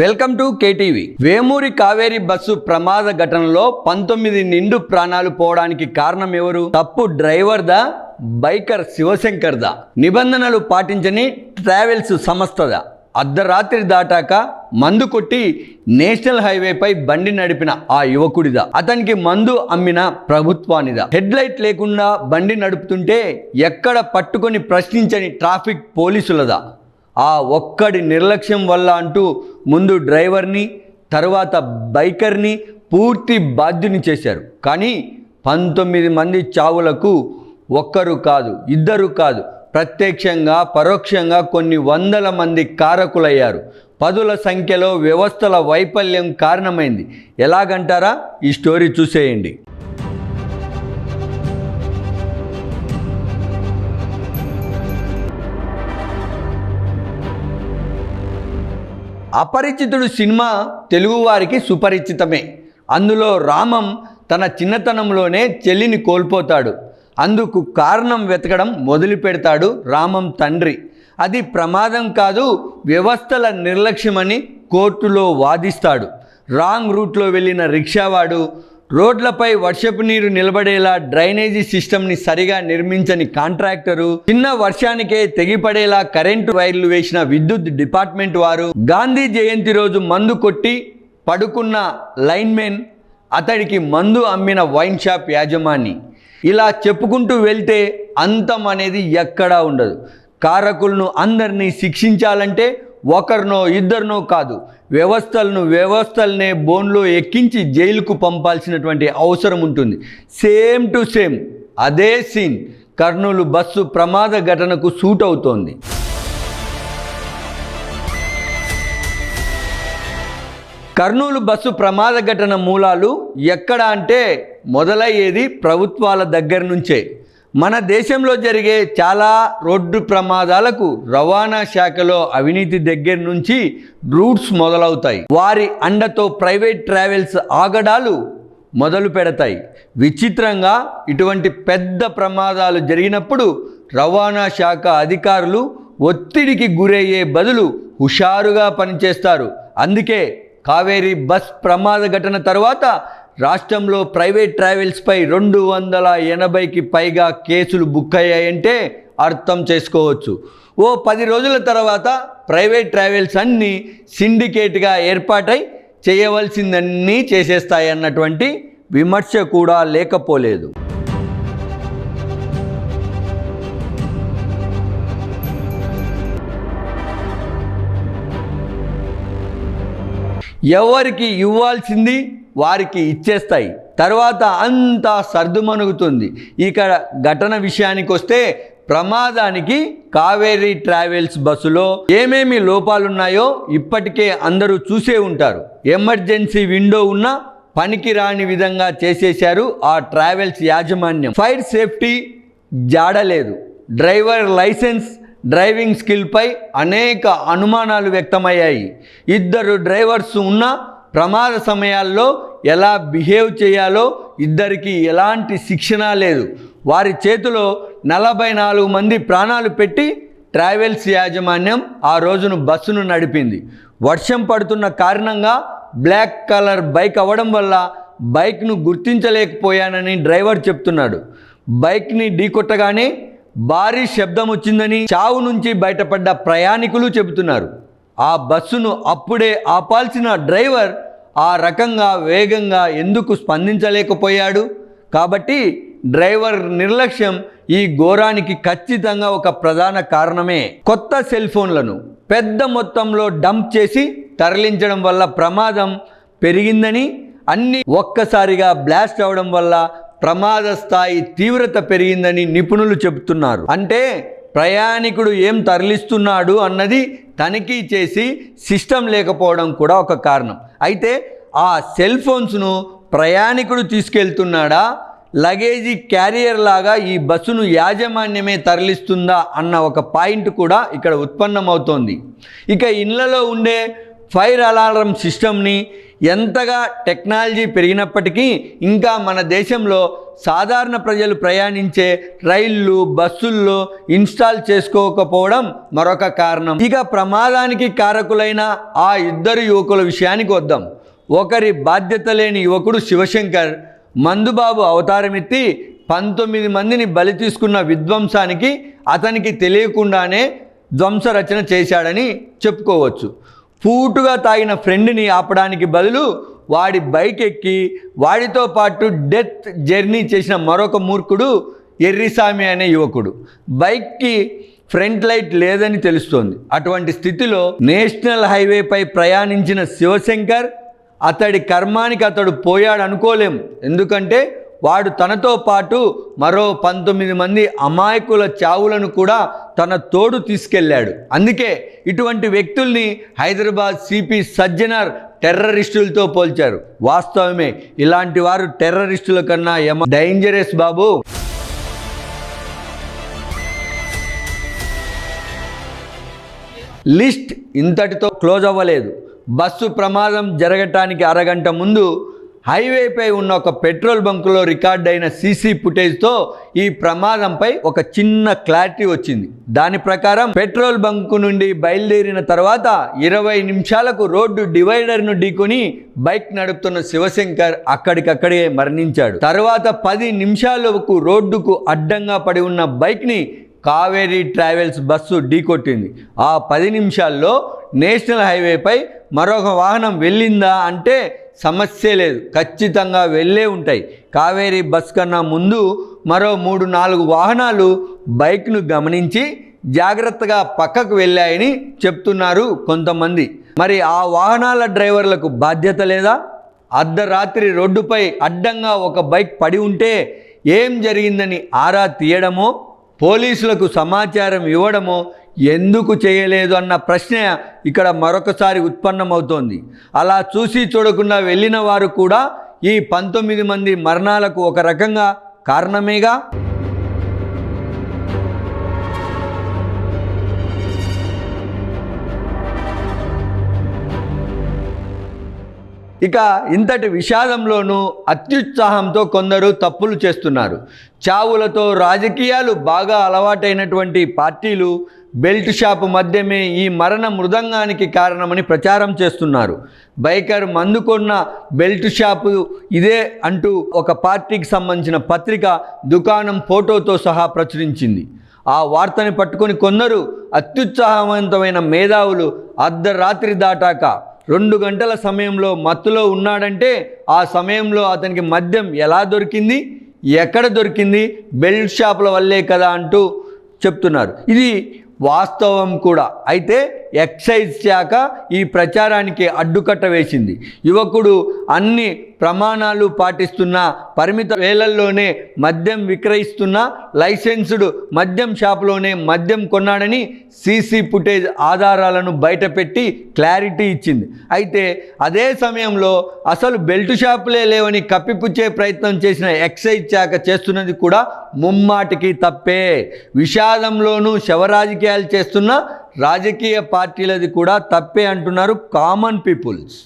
Welcome to KTV. Vemuri Kaveri bus ప్రమాద ఘటనలో పంతొమ్మిది నిండు ప్రాణాలు పోవడానికి కారణం ఎవరు? తప్పు డ్రైవర్ దా బైకర్ శివశంకర్ దా నిబంధనలు పాటించని ట్రావెల్స్ సంస్థదా? అర్ధరాత్రి దాటాక మందు కొట్టి నేషనల్ హైవేపై బండి నడిపిన ఆ యువకుడిదా? అతనికి మందు అమ్మిన ప్రభుత్వానిదా? హెడ్ లైట్ లేకుండా బండి నడుపుతుంటే ఎక్కడ పట్టుకొని ప్రశ్నించని ట్రాఫిక్ పోలీసులదా? ఆ ఒక్కడి నిర్లక్ష్యం వల్ల అంటూ ముందు డ్రైవర్ని తర్వాత బైకర్ని పూర్తి బాధ్యుని చేశారు. కానీ పంతొమ్మిది మంది చావులకు ఒక్కరు కాదు ఇద్దరు కాదు ప్రత్యక్షంగా పరోక్షంగా కొన్ని వందల మంది కారకులయ్యారు. పదుల సంఖ్యలో వ్యవస్థల వైఫల్యం కారణమైంది. ఎలాగంటారా? ఈ స్టోరీ చూసేయండి. అపరిచితుడు సినిమా తెలుగువారికి సుపరిచితమే. అందులో రామం తన చిన్నతనంలోనే చెల్లిని కోల్పోతాడు. అందుకు కారణం వెతకడం మొదలు పెడతాడు రామం తండ్రి. అది ప్రమాదం కాదు వ్యవస్థల నిర్లక్ష్యమని కోర్టులో వాదిస్తాడు. రాంగ్ రూట్లో వెళ్ళిన రిక్షావాడు రోడ్లపై వర్షపు నీరు నిలబడేలా డ్రైనేజీ సిస్టమ్ని సరిగా నిర్మించని కాంట్రాక్టరు చిన్న వర్షానికే తెగిపడేలా కరెంటు వైర్లు వేసిన విద్యుత్ డిపార్ట్మెంట్ వారు గాంధీ జయంతి రోజు మందు కొట్టి పడుకున్న లైన్మెన్ అతడికి మందు అమ్మిన వైన్ షాప్ యాజమాని. ఇలా చెప్పుకుంటూ వెళ్తే అంతం అనేది ఎక్కడా ఉండదు. కారకులను అందరినీ శిక్షించాలంటే ఒకరినో ఇద్దరినో కాదు వ్యవస్థలను వ్యవస్థలనే బోన్లో ఎక్కించి జైలుకు పంపాల్సినటువంటి అవసరం ఉంటుంది. సేమ్ టు సేమ్ అదే సీన్ కర్నూలు బస్సు ప్రమాద ఘటనకు సూట్ అవుతోంది. కర్నూలు బస్సు ప్రమాద ఘటన మూలాలు ఎక్కడ అంటే మొదలయ్యేది ప్రభుత్వాల దగ్గర నుంచే. మన దేశంలో జరిగే చాలా రోడ్డు ప్రమాదాలకు రవాణా శాఖలో అవినీతి దగ్గర నుంచి రూట్స్ మొదలవుతాయి. వారి అండతో ప్రైవేట్ ట్రావెల్స్ ఆగడాలు మొదలు పెడతాయి. విచిత్రంగా ఇటువంటి పెద్ద ప్రమాదాలు జరిగినప్పుడు రవాణా శాఖ అధికారులు ఒత్తిడికి గురయ్యే బదులు హుషారుగా పనిచేస్తారు. అందుకే కావేరీ బస్ ప్రమాద ఘటన తర్వాత రాష్ట్రంలో ప్రైవేట్ ట్రావెల్స్పై రెండు వందల ఎనభైకి పైగా కేసులు బుక్ అయ్యాయంటే అర్థం చేసుకోవచ్చు. ఓ పది రోజుల తర్వాత ప్రైవేట్ ట్రావెల్స్ అన్నీ సిండికేట్గా ఏర్పాటై చేయవలసిందన్నీ చేసేస్తాయన్నటువంటి విమర్శ కూడా లేకపోలేదు. ఎవరికి ఇవ్వాల్సింది? వారికి ఇచ్చేస్తాయి. తర్వాత అంతా సర్దుమణుగుతుంది. ఇక్కడ ఘటన విషయానికి వస్తే ప్రమాదానికి కావేరీ ట్రావెల్స్ బస్సులో ఏమేమి లోపాలున్నాయో ఇప్పటికే అందరూ చూసే ఉంటారు. ఎమర్జెన్సీ విండో ఉన్న పనికి రాని విధంగా చేసేశారు ఆ ట్రావెల్స్ యాజమాన్యం. ఫైర్ సేఫ్టీ జాడలేదు డ్రైవర్ లైసెన్స్ డ్రైవింగ్ స్కిల్పై అనేక అనుమానాలు వ్యక్తమయ్యాయి. ఇద్దరు డ్రైవర్స్ ఉన్న ప్రమాద సమయాల్లో ఎలా బిహేవ్ చేయాలో ఇద్దరికి ఎలాంటి శిక్షణ లేదు. వారి చేతిలో నలభై నాలుగు మంది ప్రాణాలు పెట్టి ట్రావెల్స్ యాజమాన్యం ఆ రోజును బస్సును నడిపింది. వర్షం పడుతున్న కారణంగా బ్లాక్ కలర్ బైక్ అవ్వడం వల్ల బైక్ను గుర్తించలేకపోయానని డ్రైవర్ చెప్తున్నాడు. బైక్ని ఢీకొట్టగానే భారీ శబ్దం వచ్చిందని చావు నుంచి బయటపడ్డ ప్రయాణికులు చెబుతున్నారు. ఆ బస్సును అప్పుడే ఆపాల్సిన డ్రైవర్ ఆ రకంగా వేగంగా ఎందుకు స్పందించలేకపోయాడు? కాబట్టి డ్రైవర్ నిర్లక్ష్యం ఈ ఘోరానికి ఖచ్చితంగా ఒక ప్రధాన కారణమే. కొత్త సెల్ ఫోన్లను పెద్ద మొత్తంలో డంప్ చేసి తరలించడం వల్ల ప్రమాదం పెరిగిందని అన్ని ఒక్కసారిగా బ్లాస్ట్ అవడం వల్ల ప్రమాద స్థాయి తీవ్రత పెరిగిందని నిపుణులు చెబుతున్నారు. అంటే ప్రయాణికుడు ఏం తరలిస్తున్నాడు అన్నది తనిఖీ చేసి సిస్టమ్ లేకపోవడం కూడా ఒక కారణం. అయితే ఆ సెల్ ఫోన్స్ను ప్రయాణికుడు తీసుకెళ్తున్నాడా? లగేజీ క్యారియర్ లాగా ఈ బస్సును యాజమాన్యమే తరలిస్తుందా అన్న ఒక పాయింట్ కూడా ఇక్కడ ఉత్పన్నమవుతోంది. ఇక ఇళ్ళలో ఉండే ఫైర్ అలారం సిస్టమ్ని ఎంతగా టెక్నాలజీ పెరిగినప్పటికీ ఇంకా మన దేశంలో సాధారణ ప్రజలు ప్రయాణించే రైళ్ళు బస్సుల్లో ఇన్స్టాల్ చేసుకోకపోవడం మరొక కారణం. ఇక ప్రమాదానికి కారకులైన ఆ ఇద్దరు యువకుల విషయానికి వద్దాం. ఒకరి బాధ్యత లేని యువకుడు శివశంకర్ మందుబాబు అవతారమెత్తి పంతొమ్మిది మందిని బలి తీసుకున్న విధ్వంసానికి అతనికి తెలియకుండానే ధ్వంస రచన చేశాడని చెప్పుకోవచ్చు. పూటుగా తాగిన ఫ్రెండ్ని ఆపడానికి బదులు వాడి బైక్ ఎక్కి వాడితో పాటు డెత్ జర్నీ చేసిన మరొక మూర్ఖుడు ఎర్రిసామి అనే యువకుడు. బైక్కి ఫ్రంట్ లైట్ లేదని తెలుస్తోంది. అటువంటి స్థితిలో నేషనల్ హైవేపై ప్రయాణించిన శివశంకర్ అతడి కర్మానికి అతడు పోయాడు అనుకోలేం ఎందుకంటే వాడు తనతో పాటు మరో పంతొమ్మిది మంది అమాయకుల చావులను కూడా తన తోడు తీసుకెళ్ళాడు. అందుకే ఇటువంటి వ్యక్తుల్ని హైదరాబాద్ సిపి సజ్జనర్ టెర్రరిస్టులతో పోల్చారు. వాస్తవమే ఇలాంటి వారు టెర్రరిస్టుల కన్నా ఎమ డేంజరస్ బాబు. లిస్ట్ ఇంతటితో క్లోజ్ అవ్వలేదు. బస్సు ప్రమాదం జరగటానికి అరగంట ముందు హైవేపై ఉన్న ఒక పెట్రోల్ బంకులో రికార్డ్ అయిన సీసీ ఫుటేజ్తో ఈ ప్రమాదంపై ఒక చిన్న క్లారిటీ వచ్చింది. దాని ప్రకారం పెట్రోల్ బంకు నుండి బయలుదేరిన తర్వాత ఇరవై నిమిషాలకు రోడ్డు డివైడర్ను ఢీకొని బైక్ నడుపుతున్న శివశంకర్ అక్కడికక్కడే మరణించాడు. తర్వాత పది నిమిషాలకు రోడ్డుకు అడ్డంగా పడి ఉన్న బైక్ని కావేరీ ట్రావెల్స్ బస్సు ఢీకొట్టింది ఆ పది నిమిషాల్లో నేషనల్ హైవేపై మరొక వాహనం వెళ్ళిందా అంటే సమస్య లేదు. ఖచ్చితంగా వెళ్ళే ఉంటాయి. కావేరీ బస్ కన్నా ముందు మరో మూడు నాలుగు వాహనాలు బైక్ను గమనించి జాగ్రత్తగా పక్కకు వెళ్ళాయని చెప్తున్నారు కొంతమంది. మరి ఆ వాహనాల డ్రైవర్లకు బాధ్యత లేదా? అర్ధరాత్రి రోడ్డుపై అడ్డంగా ఒక బైక్ పడి ఉంటే ఏం జరిగిందని ఆరా తీయడమో పోలీసులకు సమాచారం ఇవ్వడమో ఎందుకు చేయలేదు అన్న ప్రశ్న ఇక్కడ మరొకసారి ఉత్పన్నమవుతోంది. అలా చూసి చూడకుండా వెళ్ళిన వారు కూడా ఈ పంతొమ్మిది మంది మరణాలకు ఒక రకంగా కారణమేగా? ఇక ఇంతటి విషాదంలోనూ అత్యుత్సాహంతో కొందరు తప్పులు చేస్తున్నారు. చావులతో రాజకీయాలు బాగా అలవాటైనటువంటి పార్టీలు బెల్ట్ షాపు మధ్యమే ఈ మరణ మృదంగానికి కారణమని ప్రచారం చేస్తున్నారు. బైకర్ మందుకొన్న బెల్ట్ షాపు ఇదే అంటూ ఒక పార్టీకి సంబంధించిన పత్రిక దుకాణం ఫోటోతో సహా ప్రచురించింది. ఆ వార్తని పట్టుకొని కొందరు అత్యుత్సాహవంతమైన మేధావులు అర్ధరాత్రి దాటాక రెండు గంటల సమయంలో మత్తులో ఉన్నాడంటే ఆ సమయంలో అతనికి మద్యం ఎలా దొరికింది? ఎక్కడ దొరికింది? బెల్ట్ షాపుల వల్లే కదా అంటూ చెప్తున్నారు. ఇది వాస్తవం కూడా. అయితే ఎక్సైజ్ శాఖ ఈ ప్రచారానికి అడ్డుకట్ట వేసింది. యువకుడు అన్ని ప్రమాణాలు పాటిస్తున్న పరిమిత వేలల్లోనే మద్యం విక్రయిస్తున్న లైసెన్స్డ్ మద్యం షాపులోనే మద్యం కొన్నాడని సీసీ ఫుటేజ్ ఆధారాలను బయటపెట్టి క్లారిటీ ఇచ్చింది. అయితే అదే సమయంలో అసలు బెల్ట్ షాపులే లేవని కప్పిపుచ్చే ప్రయత్నం చేసిన ఎక్సైజ్ శాఖ చేస్తున్నది కూడా ముమ్మాటికి తప్పే. విషాదంలోనూ రాజకీయాలు చేస్తున్న రాజకీయ పార్టీలది కూడా తప్పే అంటున్నారు కామన్ పీపుల్స్.